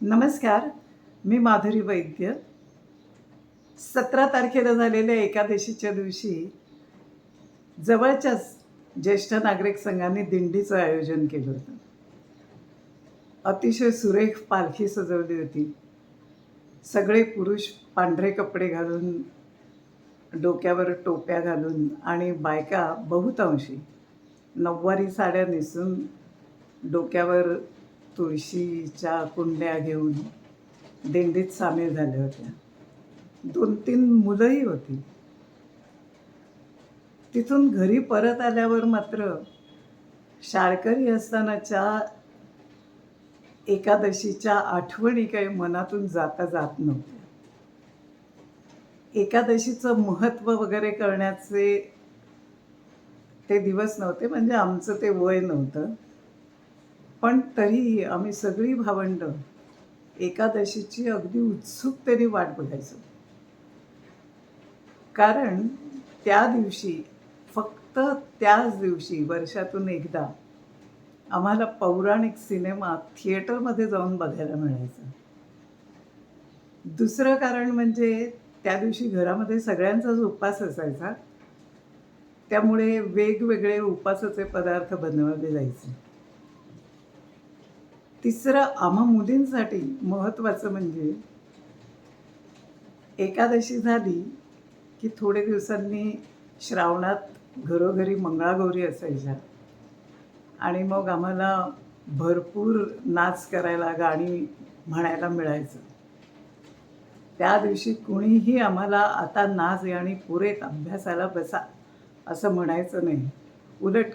नमस्कार मी माधुरी वैद्य. सतरा तारखेला झालेल्या एकादशीच्या दिवशी जवळच्याच ज्येष्ठ नागरिक संघाने दिंडीचं आयोजन केलं होतं. अतिशय सुरेख पालखी सजवली होती. सगळे पुरुष पांढरे कपडे घालून डोक्यावर टोप्या घालून आणि बायका बहुतांशी नऊवारी साड्या नेसून डोक्यावर तुळशीच्या कुंड्या घेऊन दिंडीत सामील झाल्या होत्या. दोन तीन मुलंही होती. तिथून घरी परत आल्यावर मात्र शाळकरी असतानाच्या एकादशीच्या आठवणी काही मनातून जाता जात नव्हत्या. एकादशीचं महत्त्व वगैरे करण्याचे ते दिवस नव्हते म्हणजे आमचं ते वय नव्हतं. पण तरीही आम्ही सगळी भावंड एकादशीची अगदी उत्सुकतेने वाट बघायचो. कारण त्या दिवशी फक्त त्याच दिवशी वर्षातून एकदा आम्हाला पौराणिक सिनेमा थिएटरमध्ये जाऊन बघायला मिळायचा. दुसरं कारण म्हणजे त्या दिवशी घरामध्ये सगळ्यांचाच उपवास असायचा. त्यामुळे वेगवेगळे उपासाचे पदार्थ बनवले जायचे. तिसरं आम्हा मुलींसाठी महत्त्वाचं म्हणजे एकादशी झाली की थोडे दिवसांनी श्रावणात घरोघरी मंगळागौरी असायच्या. आणि मग आम्हाला भरपूर नाच करायला गाणी म्हणायला मिळायचं. त्या दिवशी कुणीही आम्हाला आता नाच आणि पुरेत अभ्यासाला बसा असं म्हणायचं नाही. उलट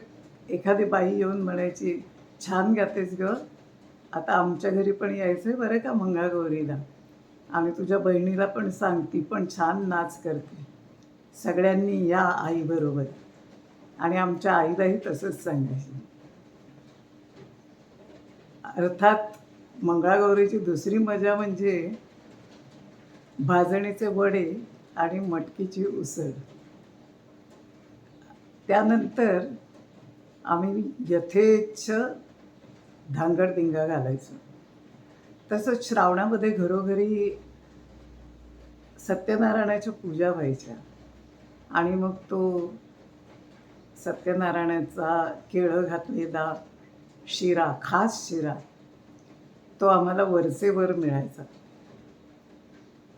एखादी बाई येऊन म्हणायची छान गातेस ग. आता आमच्या घरी पण यायचं आहे बरं का मंगळागौरीला. आम्ही तुझ्या बहिणीला पण सांग ती पण छान नाच करते. सगळ्यांनी या आईबरोबर. आणि आमच्या आईलाही तसंच सांगायचं. अर्थात मंगळागौरीची दुसरी मजा म्हणजे भाजणीचे वडे आणि मटकीची उसळ. त्यानंतर आम्ही यथेच्छ धांगडधिंगा घालायचो. तसंच श्रावणामध्ये घरोघरी सत्यनारायणाच्या पूजा व्हायच्या. आणि मग तो सत्यनारायणाचा केळं घातलेला शिरा खास शिरा तो आम्हाला वरचेवर मिळायचा.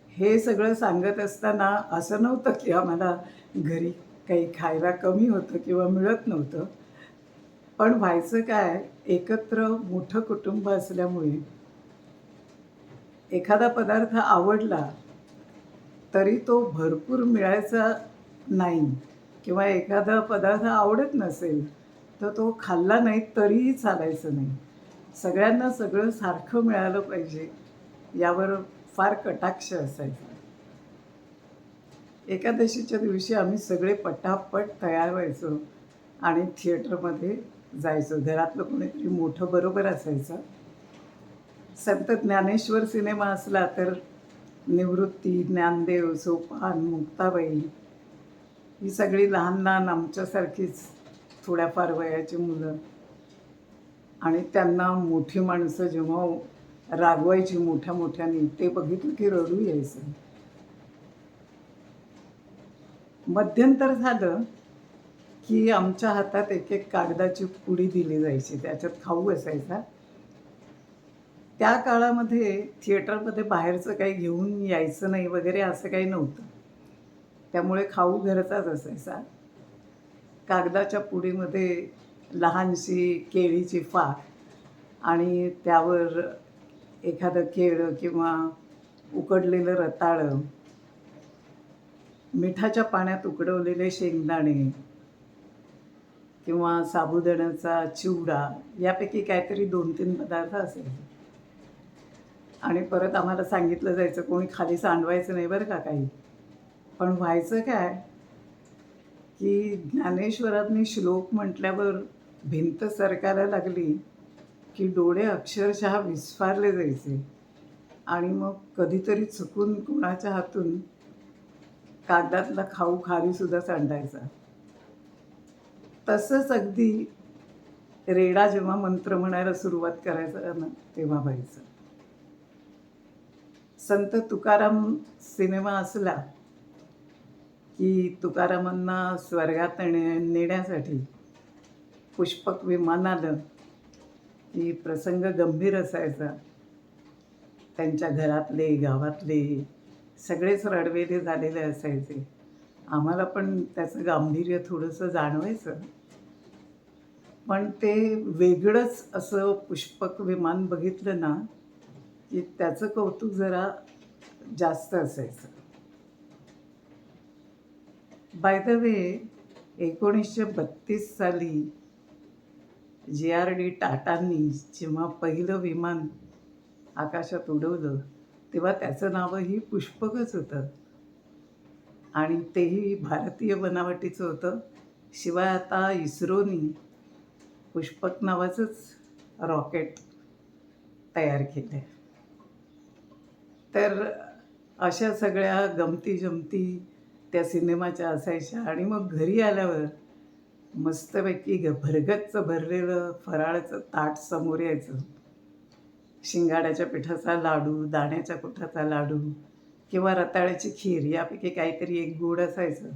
हे सगळं सांगत असताना असं नव्हतं की आम्हाला घरी काही खायला कमी होतं किंवा मिळत नव्हतं. पण व्हायचं काय? एकत्र मोठं कुटुंब असल्यामुळे एखादा पदार्थ आवडला तरी तो भरपूर मिळायचा नाही किंवा एखादा पदार्थ आवडत नसेल तर तो खाल्ला नाही तरीही चालायचं नाही. सगळ्यांना सगळं सारखं मिळालं पाहिजे यावर फार कटाक्ष असायचा. एकादशीच्या दिवशी आम्ही सगळे पटापट तयार व्हायचो आणि थिएटरमध्ये जायचो. घरातलं कोणीतरी मोठं बरोबर असायचं. संत ज्ञानेश्वर सिनेमा असला तर निवृत्ती ज्ञानदेव सोपान मुक्ताबाई ही सगळी लहान लहान आमच्यासारखीच थोड्याफार वयाची मुलं. आणि त्यांना मोठी माणसं जेव्हा रागवायची मोठ्या मोठ्याने ते बघितलं की रडू यायचं. मध्यंतर झालं की आमच्या हातात एक एक कागदाची पुडी दिली जायची त्याच्यात खाऊ असायचा. त्या काळामध्ये थिएटरमध्ये बाहेरचं काही घेऊन यायचं नाही वगैरे असं काही नव्हतं. त्यामुळे खाऊ घरचाच असायचा. कागदाच्या पुडीमध्ये लहानशी केळीची फाक आणि त्यावर एखादं केळं किंवा उकडलेलं रताळं मिठाच्या पाण्यात उकडवलेले शेंगदाणे किंवा साबुदाण्याचा चिवडा यापैकी काहीतरी दोन तीन पदार्थ असायचे आणि परत आम्हाला सांगितलं जायचं कोणी खाली सांडवायचं नाही बरं का काही. पण व्हायचं काय? की ज्ञानेश्वरांनी श्लोक म्हटल्यावर भिंत सरकायला लागली की डोळे अक्षरशः विस्फारले जायचे. आणि मग कधीतरी चुकून कोणाच्या हातून कागदातला खाऊ खारीसुद्धा सांडायचा. तसंच अगदी रेडा जेव्हा मंत्र म्हणायला सुरुवात करायचा ना तेव्हा व्हायचं. संत तुकाराम सिनेमा असला की तुकारामांना स्वर्गात ने नेण्यासाठी पुष्पक विमान आलं की प्रसंग गंभीर असायचा. त्यांच्या घरातले गावातले सगळेच रडवेले झालेले असायचे. आम्हाला पण त्याचं गांभीर्य थोडंसं जाणवायचं. पण ते वेगळंच असं पुष्पक विमान बघितलं ना की त्याचं कौतुक जरा जास्त असायचं. बाय द वे एकोणीसशे बत्तीस साली जे आर डी टाटांनी जेव्हा पहिलं विमान आकाशात उडवलं तेव्हा त्याचं नावही पुष्पकच होतं. आणि तेही भारतीय बनावटीचं होतं. शिवाय आता इस्रोनी पुष्पक नावाचंच रॉकेट तयार केलं आहे तर अशा सगळ्या गमती जमती त्या सिनेमाच्या असायच्या आणि मग घरी आल्यावर मस्तपैकी ग भरगतचं भरलेलं फराळाचं ताट समोर यायचं. शिंगाड्याच्या पिठाचा लाडू दाण्याच्या कुठाचा लाडू किंवा रताळ्याची खीर यापैकी काहीतरी एक गोड असायचं.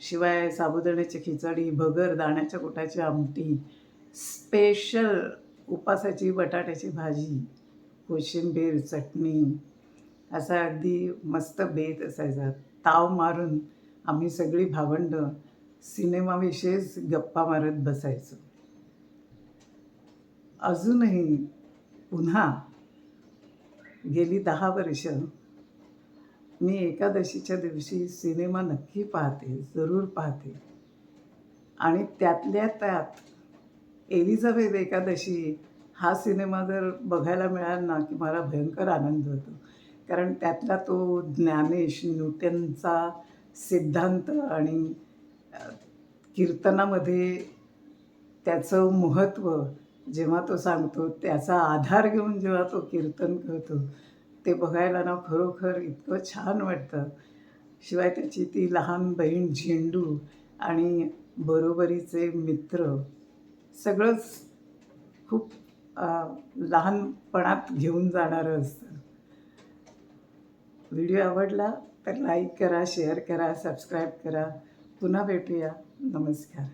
शिवाय साबुदाण्याची खिचडी भगर दाण्याच्या कुठाची आमटी स्पेशल उपासाची बटाट्याची भाजी कोशिंबीर चटणी असा अगदी मस्त बेत असायचा. ताव मारून आम्ही सगळी भावंडं सिनेमाविषयीच गप्पा मारत बसायचो. अजूनही पुन्हा गेली दहा वर्ष मी एकादशीच्या दिवशी सिनेमा नक्की पाहते जरूर पाहते. आणि त्यातल्या त्यात एलिझाबेथ एकादशी हा सिनेमा जर बघायला मिळाला ना की मला भयंकर आनंद होतो. कारण त्यातला तो ज्ञानेश न्यूटनचा सिद्धांत आणि कीर्तनामध्ये त्याचं महत्त्व जेव्हा तो सांगतो त्याचा आधार घेऊन जेव्हा तो कीर्तन करतो ते बघायला ना खरोखर इतकं छान वाटतं. शिवाय त्याची ती लहान बहीण झेंडू आणि बरोबरीचे मित्र सगळंच खूप लहानपणात घेऊन जाणारं असतं. व्हिडिओ आवडला तर लाईक करा शेअर करा सबस्क्राईब करा. पुन्हा भेटूया. नमस्कार.